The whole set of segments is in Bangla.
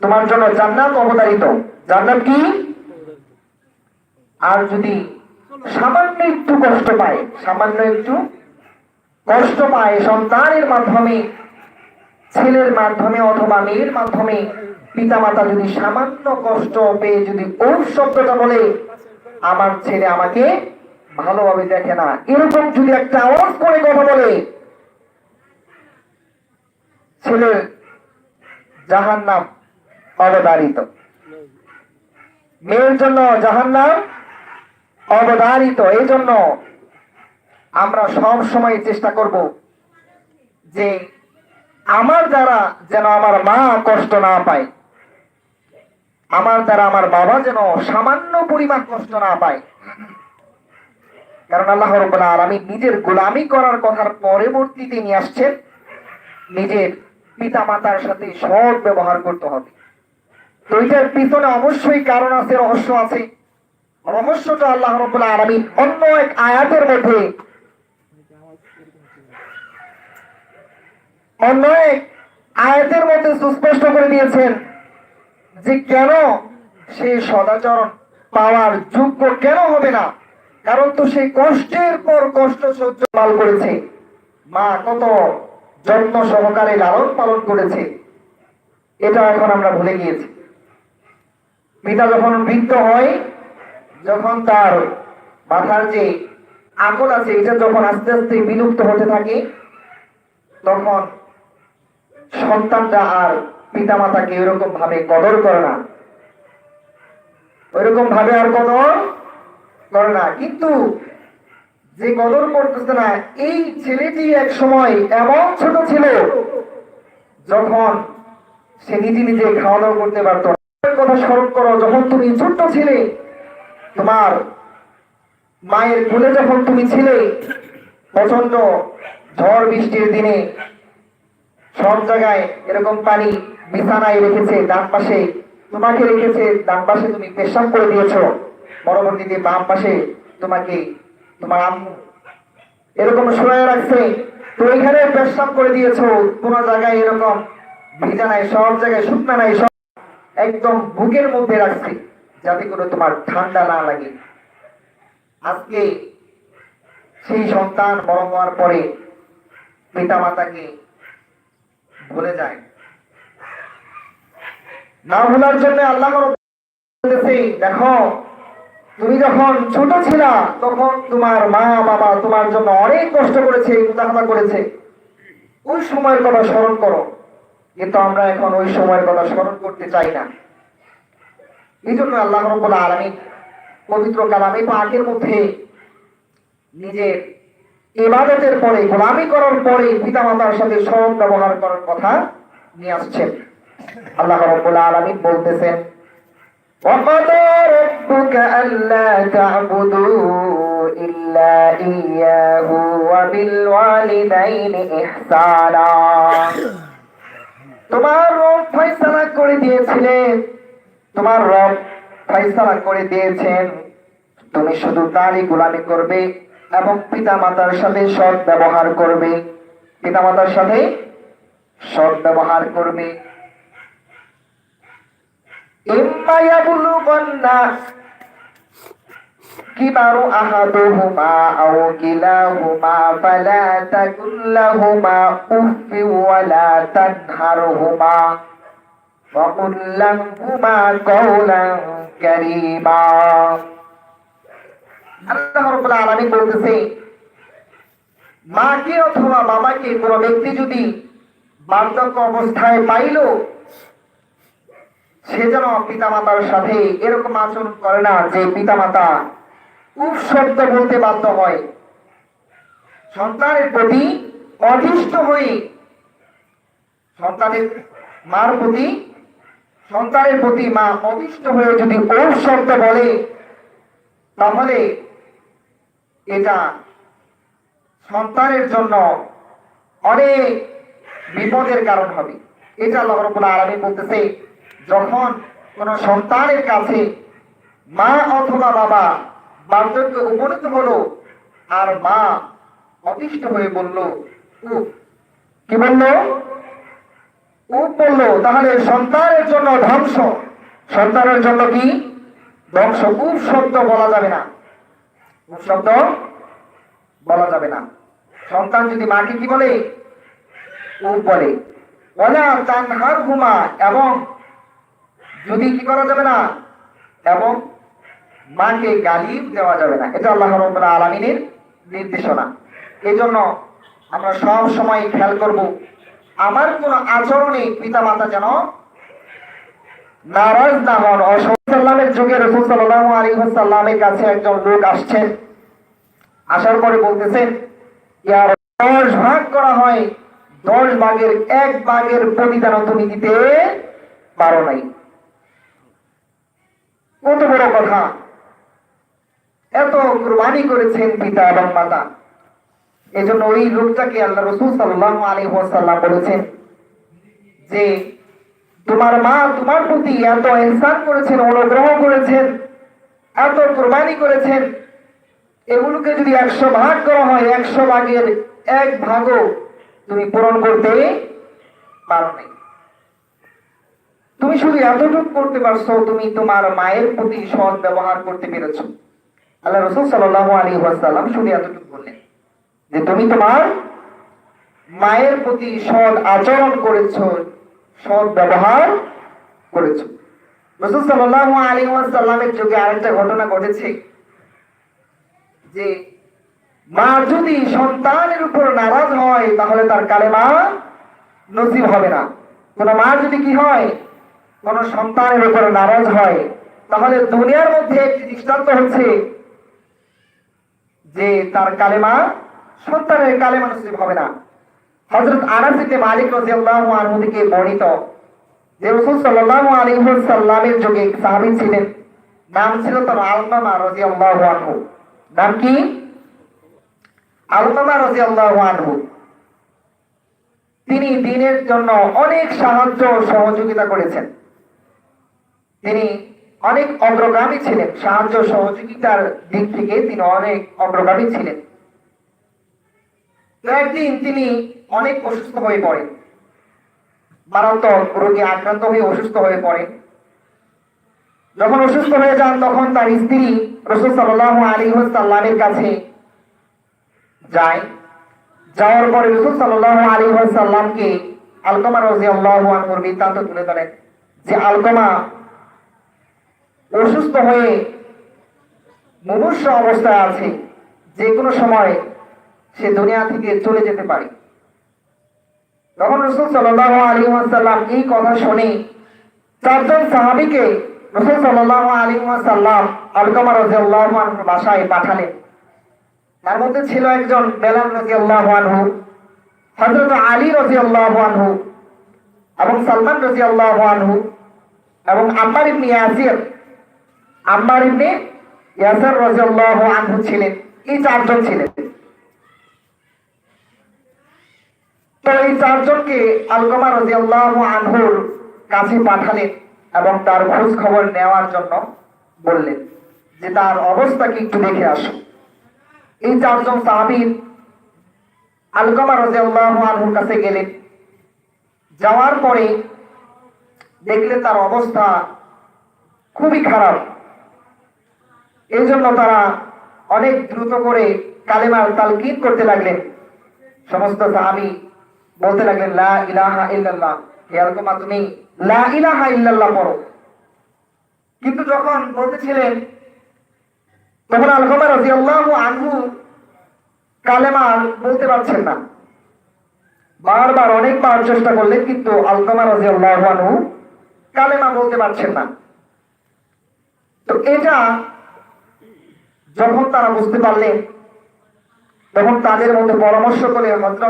তোমার জন্য জান্নাত অবতারিত। জান্নাত কি? আর যদি সামান্য একটু কষ্ট পায়, সামান্য একটু কষ্ট পায় সন্তানের মাধ্যমে, ছেলের মাধ্যমে অথবা মেয়ের মাধ্যমে, পিতামাতা যদি সামান্য কষ্ট পেয়ে যদি ওর শব্দটা বলে, আমার ছেলে আমাকে ভালোভাবে দেখে না। এরকম যদি একটা আওয়াজ করে কথা বলে, ছেলের জাহান নাম অবধারিত। মেয়ের জন্য জাহান নাম অবধারিত। এই জন্য আমরা সব সময় চেষ্টা করব যে আমার দ্বারা যেন আমার মা কষ্ট না পায়, আমার দ্বারা আমার বাবা যেন সামান্য পরিমাণ কষ্ট না পায়। কারণ আল্লাহ রব্বুল আলামিন নিজের গোলামি করার কথার পরবর্তীতে নিয়ে আসছেন, নিজের পিতা মাতার সাথে সৎ ব্যবহার করতে হবে। তো এটার পিছনে অবশ্যই কারণ আছে, রহস্য আছে। রহস্যটা আল্লাহ রব্বুল আলামিন অন্য এক আয়াতের মধ্যে অন্য এক আয়াতের মধ্যে সুস্পষ্ট করে দিয়েছেন যে কেন সে সদাচরণ পাওয়ার যোগ্য কেন হবে না? কারণ তো সে কষ্টের পর কষ্ট সহ্য পাল করেছে। মা, কত যত্ন সহকারে লালন পালন করেছে, এটা এখন আমরা ভুলে গিয়েছি। পিতা যখন বৃদ্ধ হয়, যখন তার মাথার যে আকল আছে, এটা যখন আস্তে আস্তে বিলুপ্ত হতে থাকে, তখন সন্তানরা আর পিতা মাতাকে এরকম ভাবে কদর করে না। ওইরকম ভাবে আর কদর করে না। কিন্তু যে কদর করতেছে না, এই ছেলেটি এক সময় এমন ছোট ছিল যখন সে নিজে নিজে খাওয়া দাওয়া করতে পারতো কথা স্মরণ করো, যখন তুমি ছোট্ট ছিলে, তোমার মায়ের কোলে যখন তুমি ছিলে প্রচণ্ড ঝড় বৃষ্টির দিনে সব জায়গায় এরকম পানি বিছানায় রেখেছে ডান পাশে, তোমাকে রেখেছে, ডান পাশে তুমি পেশাব করে দিয়েছ। পরবর্তীতে বাম পাশে তোমাকে তোমার এরকম শুয়ে রাখছে। তো এখানে পেশাব করে দিয়েছ, কোন জায়গায় এরকম ভিজা নাই, সব জায়গায় শুকনা নাই, সব একদম বুকের মধ্যে রাখছে, যাতে করে তোমার ঠান্ডা না লাগে। আজকে সেই সন্তান বড় হওয়ার পরে পিতা মাতাকে ভুলে যায়। না ভুলার জন্য আল্লাহ দেখো তুমি যখন ছোট ছিল, তখন তোমার মা, বাবা তোমার জন্য অনেক কষ্ট করেছে, উদাহরণ করেছে। ওই সময়ের কথা স্মরণ করো। কিন্তু আমরা এখন ওই সময়ের কথা স্মরণ করতে চাই না। এই জন্য আল্লাহ রব্বুল আলমী পবিত্র কালামে পাকের মধ্যে নিজের ইবাদতের পরে, গোলামি করার পরে পিতা মাতার সাথে স্মরণ ব্যবহার করার কথা নিয়ে আসছেন। আল্লাহ রব্বুল আলমী বলতেছেন অকাতর ربك ألا تعبدوا إلا إياه وبالوالدين إحسانا তোমার রব ফয়সালা করে দিয়েছিলেন তোমার রব ফয়সালা করে দিয়েছেন তুমি শুধু তারই গোলামি করবে এবং পিতা মাতার সাথে সৎ ব্যবহার করবে পিতা মাতার সাথে সৎ ব্যবহার করবে ইম্মা ইয়াবলুগান্না কিবারু আহাদুহুমা আও কিলাহুমা ফালা তাকুল লাহুমা উফি ওয়ালা তানহারহুমা ওয়া কুল লাহুমা কাওলান আল্লাহ রাব্বুল আলামিন বলতেছে, মাকে অথবা বাবাকে কোনো ব্যক্তি যদি বার্ধক্য অবস্থায় পাইল, সে যেন পিতামাতার সাথে এরকম আচরণ করে না যে পিতামাতা উপ বলতে বাধ্য হয়। সন্তানের প্রতি অধিষ্ঠ হয়ে সন্তানের মার প্রতি, সন্তানের প্রতি মা অভিষ্ট হয়ে যদি ওর বলে, তাহলে এটা সন্তানের জন্য অনেক বিপদের কারণ হবে। এটা আল্লাহ রাব্বুল বলতেছে, যখন কোন সন্তানের কাছে মা অথবা বাবা বার্ধক্য উপনীত হলো। আর মা অতিষ্ঠ হয়ে বলল কি বলল? উপ বলল, তাহলে সন্তানের জন্য ধ্বংস। সন্তানের জন্য কি? ধ্বংস। উপ শব্দ বলা যাবে না। শব্দ বলা যাবে না। সন্তান যদি মাকে কি বলে? উপ বলে। ওলা তানহার এবং যদি কি করা যাবে না? এবং মাকে গালি দেওয়া যাবে না। এটা আল্লাহ রব্বুল আলমিনের নির্দেশনা। এই জন্য আমরা সব সময় খেয়াল করব, আমার কোন আচরণে পিতা মাতা যেন নারাজ না হন। অসাল্লামের যুগে রসুল আলী সাল্লামের কাছে একজন লোক আসছেন। আসার পরে বলতেছেন দশ ভাগ করা হয়, দশ ভাগের এক ভাগের প্রতিদান তুমি দিতে পারো নাই। কত বড় কথা। এত কুরবানি করেছেন পিতা এবং মাতা। এই জন্য ওই লোকটাকে আল্লাহ রসুল সাল্লাহ আলী ওয়াসাল্লাম বলেছেন যে, তোমার মা তোমার প্রতি এত ইনসান করেছেন, অনুগ্রহ করেছেন, এত কোরবানি করেছেন। এগুলোকে যদি একশো ভাগ করা হয়, একশো ভাগের এক ভাগও তুমি পূরণ করতে পারো নাই। তুমি শুধু এতটুকু করতে পারছ, তুমি তোমার মায়ের প্রতি সৎ ব্যবহার করতে পেরেছ। আল্লাহ রসুল সাল্লাহ আলী ওয়াসাল্লাম শুধু এতটুকু বললেন যে তুমি তোমার মায়ের প্রতি সৎ আচরণ করেছ, সৎ ব্যবহার করেছ। রসুল আলী ওয়াসাল্লামের যুগে আরেকটা ঘটনা ঘটেছে যে মা যদি সন্তানের উপর নারাজ হয়, তাহলে তার কালেমা নসিব হবে না। কোন মা যদি কি হয়, কোন সন্তানের উপর নারাজ হয়, তাহলে দুনিয়ার মধ্যে একটি দৃষ্টান্ত হচ্ছে যে তার কালেমা সন্তানের কালেমা নসিব হবে না। হজরত আনাসিতে মালিক রাদিয়াল্লাহু আনহু থেকে বর্ণিত যে সাল্লাল্লাহু আলাইহি ওয়াসাল্লামের যুগে সাহাবী ছিলেন, নাম ছিল তার আলমামা রাদিয়াল্লাহু আনহু। নাম কি? আলমামা রাদিয়াল্লাহু আনহু। তিনি দিনের জন্য অনেক সাহায্য সহযোগিতা করেছেন। তিনি অনেক অগ্রগামী ছিলেন। সাহায্য সহযোগিতার দিক থেকে তিনি অনেক অগ্রগামী ছিলেন। একদিন তিনি অনেক অসুস্থ হয়ে পড়েন। মারাত্মক রোগে আক্রান্ত হয়ে অসুস্থ হয়ে পড়েন। যখন অসুস্থ হয়ে যান, তখন তার স্ত্রী রসুল সাল্লাহ আলী সাল্লামের কাছে যায়। যাওয়ার পরে রসুল সাল্লাহ আলী সাল্লামকে আলকমা রাজি আল্লাহ বৃত্তান্ত তুলে ধরেন। যে আলকমা অসুস্থ হয়ে মুমূর্ষ অবস্থায় আছে, যে কোনো সময় সে দুনিয়া থেকে চলে যেতে পারে। তখন রসুল সাল্লাহ আলী সাল্লাম এই কথা শুনে চারজন সাহাবিকে রসুল সাল্লাহ আলী সাল্লাম আলকমা রাজি আল্লাহ আনহুর বাসায় পাঠালেন। তার মধ্যে ছিল একজন বেলাল রাজি আল্লাহ আনহু হজরত আলী রাজি আল্লাহ আনহু এবং সালমান রাজি আল্লাহ আনহু এবং আম্মার ইবনে আম্মার ইবনে ইয়াসির রাজি আল্লাহ আনহু ছিলেন। এই চারজন ছিলেন। তো এই চারজনকে আল্লাহ আনহুর কাছে পাঠালেন এবং তার খোঁজ খবর নেওয়ার জন্য বললেন যে তার অবস্থাকে একটু দেখে আসো। এই চারজন সাহাবির আলকমা রাজিয়াল্লাহু আনহুর কাছে গেলেন। যাওয়ার পরে দেখলেন তার অবস্থা খুবই খারাপ। এই জন্য তারা অনেক দ্রুত করে কালেমার তালকিন করতে লাগলেন। সমস্ত সাহাবি বলতে লাগলেন তুমি ইলাহা ইল্লাল্লাহ পড়ো। কিন্তু যখন বলতেছিলেন, তখন আলকমা আনহু কালেমা বলতে পারছেন না। বারবার, অনেকবার চেষ্টা করলেন, কিন্তু আলকমা রাদিয়াল্লাহু আনহু কালেমা বলতে পারছেন না। তো এটা যখন তারা বুঝতে পারলে, তখন তাদের মধ্যে পরামর্শ করে হযরত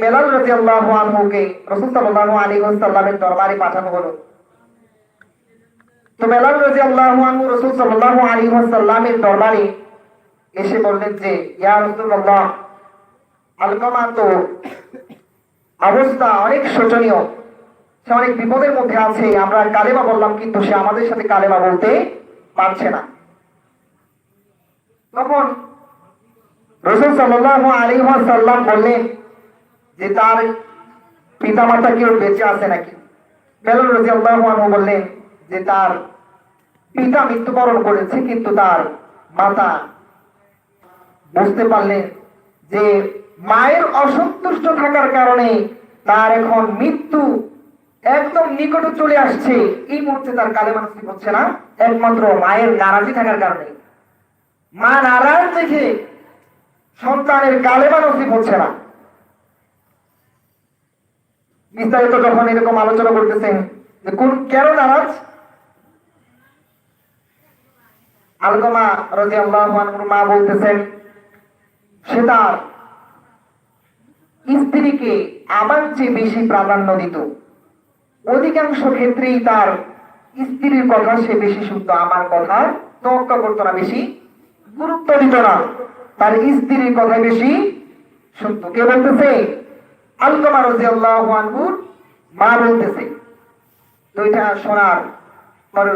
বেলাল রাদিয়াল্লাহু আনহুকে রাসূল সাল্লাল্লাহু আলাইহি ওয়াসাল্লামের দরবারে পাঠানো হলো। তো বেলাল রাদিয়াল্লাহু আনহু রাসূল সাল্লাল্লাহু আলাইহি ওয়াসাল্লামের দরবারে এসে বললেন যে, ইয়া রাসূলুল্লাহ আলকামা তো অবস্থা অনেক শোচনীয়। সে অনেক বিপদের মধ্যে আছে, আমরা কালেমা বললাম, কিন্তু সে আমাদের সাথে কালেমা বলতে পারছে না। তখন রসুল সাল্লাল্লাহু আলাইহি ওয়াসাল্লাম বললেন যে তার পিতামাতা কেউ বেঁচে আছে নাকি? রাজি আল্লাহ বললেন যে তার পিতা মৃত্যুবরণ করেছে, কিন্তু তার মাতা বুঝতে পারলেন যে মায়ের অসন্তুষ্ট থাকার কারণে তার এখন মৃত্যু একদম নিকটে চলে আসছে। এই মুহূর্তে তার কালে মানসিক হচ্ছে না। একমাত্র মায়ের নারাজি থাকার কারণে। মা নারাজ দেখে সন্তানের কালে মানসিক হচ্ছে না। বিস্তারিত যখন এরকম আলোচনা করতেছেন যে কোন, কেন নারাজ? আলগমা রাজি আল্লাহ মা বলতেছেন, সে তার স্ত্রীকে আমার চেয়ে বেশি প্রাধান্য দিত। অধিকাংশ ক্ষেত্রেই তার স্ত্রীর কথা সে বেশি শুনতো, আমার কথা তোয়াক্কা করতো না বেশি। গুরুত্ব দিত না। তার স্ত্রীর কথা বেশি শুনতো কে বলতেছে? আলকমা মা বলতেছে। এটা শোনার পরে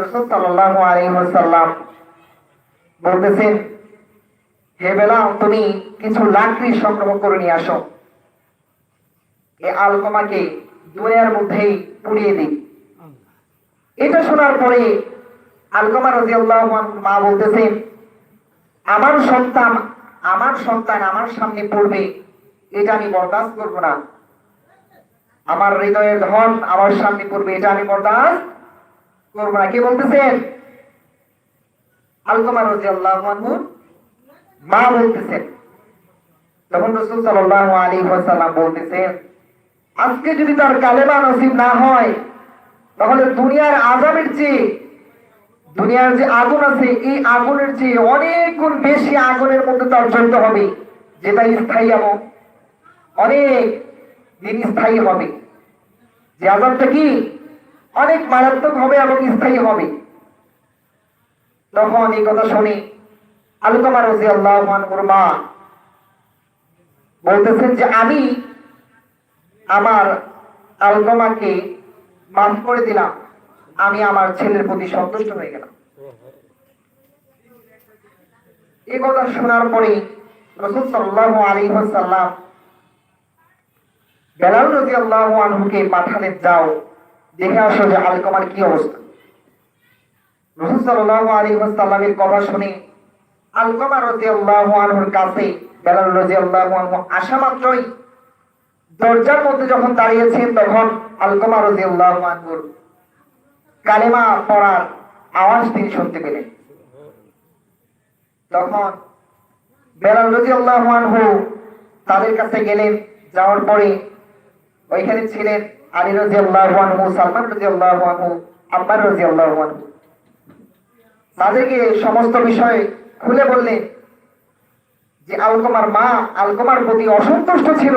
বলতেছেন হে তুমি কিছু লাকড়ি সংগ্রহ করে নিয়ে আসো। এই আলকমাকে দুনিয়ার মধ্যেই পুড়িয়ে দিই। এটা শোনার পরে আলকমা রাজি আল্লাহ মা বলতেছেন আমার সন্তান আমার সন্তান আমার সামনে পড়বে, এটা আমি বরদাস্ত করব না। আমার হৃদয়ের ধন আমার সামনে পড়বে, এটা আমি বরদাস্ত করব না। কে বলতেছেন? আলকমা রাজি আল্লাহ মা বলতেছেন। তখন রসুল সাল্লাহ আলী ওয়াসাল্লাম বলতেছেন, আজকে যদি তার কালেমা নসিব না হয়, তাহলে দুনিয়ার আজাবের চেয়ে দুনিয়ার যে আগুন আছে, এই আগুনের চেয়ে অনেক গুণ বেশি আগুনের মধ্যে তার জড়িত হবে, যেটা স্থায়ী এবং অনেক দিন স্থায়ী হবে। যে আজাবটা কি? অনেক মারাত্মক হবে এবং স্থায়ী হবে। তখন এই কথা শুনি আলুকামা রাজি আল্লাহ মা বলতেছেন যে, আমি আমার আলগমাকে মাফ করে দিলাম। আমি আমার ছেলের প্রতি সন্তুষ্ট হয়ে গেলাম। এ কথা শোনার পরে রসুল সাল্লাহ আলী সাল্লাম বেলাল রাজি আল্লাহ আনহুকে পাঠালেন, যাও, দেখে আসো যে আলকমার কি অবস্থা। রসুল সাল্লাহ আলী সাল্লামের কথা শুনে আলকমা রাজি আল্লাহ আনহুর কাছে বেলাল রাজি আল্লাহ আনহু আসা মাত্রই দরজার মধ্যে যখন দাঁড়িয়েছেন, তখন আলকমা রাজি আল্লাহ আনহুর কালেমা পড়ার আওয়াজ তিনি শুনতে পেলেন। তখন বেলাল রাজি আনহু তাদের কাছে গেলেন, যাওয়ার পরে ওইখানে ছিলেন আলী রাজি আনহু, সালমান রাজি আনহু আব্বার রাজি আনহু। তাদেরকে সমস্ত বিষয় খুলে বললেন যে আলকমার মা আলকমার প্রতি অসন্তুষ্ট ছিল,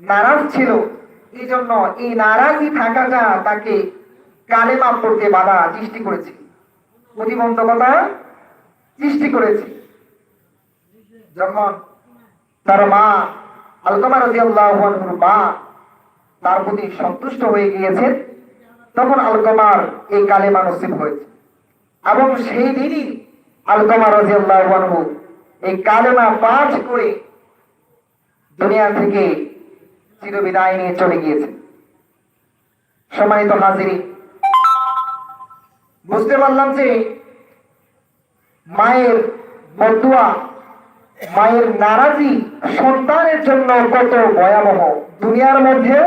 নারাজ ছিল। এই জন্য এই নারাজি থাকাটা তাকে কালেমা পড়তে বাধা সৃষ্টি করেছে। প্রতিবন্ধকতা সৃষ্টি করেছে। যখন তার মা আলকমা আল্লাহর মা তার প্রতি সন্তুষ্ট হয়ে গিয়েছেন, তখন আলকমার এই কালেমা নসিব হয়েছে। এবং সেই দিনই আলকমা রাজি আল্লাহ এই কালেমা পাঠ করে দুনিয়া থেকে চিরবিদায় নিয়ে চলে গিয়েছে সম্মানিত হাজিরি বুঝতে পারলাম যে মায়ের বদুয়া মায়ের নারাজি সন্তানের জন্য কত ভয়াবহ। দুনিয়ার মধ্যেও